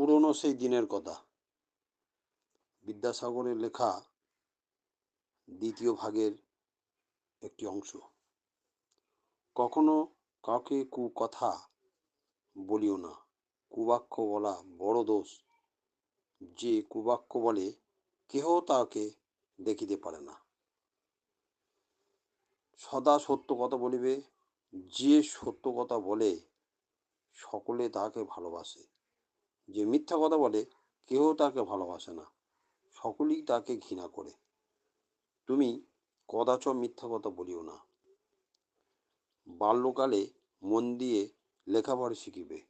পুরনো সেই দিনের কথা। বিদ্যাসাগরের লেখা দ্বিতীয় ভাগের একটি অংশ। কখনো কাউকে কু কথা বলিও না। কুবাক্য বলা বড় দোষ। যে কুবাক্য বলে, কেহ তাকে দেখিতে পারে না। সদা সত্য কথা বলিবে। যে সত্য কথা বলে, সকলে তাকে ভালোবাসে। যে মিথ্যা কথা বলে কেউ তাকে ভালোবাসে না। সকলেই তাকে ঘৃণা করে। তুমি কদাচ মিথ্যা কথা বলিও না। বাল্যকালে মন দিয়ে লেখাপড়া শিখিবে।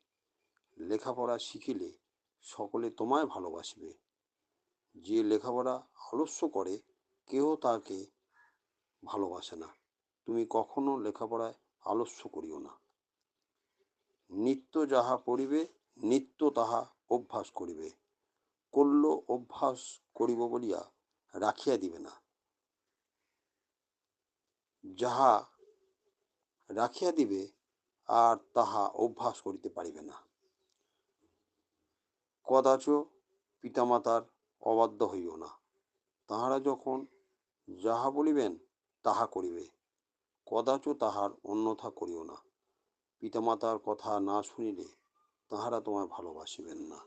লেখাপড়া শিখিলে সকলে তোমায় ভালোবাসিবে। যে লেখাপড়া আলস্য করে, কেউ তাকে ভালোবাসে না। তুমি কখনো লেখাপড়ায় আলস্য করিও না। নিত্য যাহা পড়িবে নিত্য তাহা অভ্যাস করিবে। করল অভ্যাস করিব বলিয়া রাখিয়া দিবে না। যাহা রাখিয়া দিবে, আর তাহা অভ্যাস করিতে পারিবে না। কদাচ পিতামাতার অবাধ্য হইও না। তাহারা যখন যাহা বলিবেন, তাহা করিবে। কদাচ তাহার অন্যথা করিও না। পিতামাতার কথা না শুনিলে তাহারা তোমায় ভালোবাসিবেন না।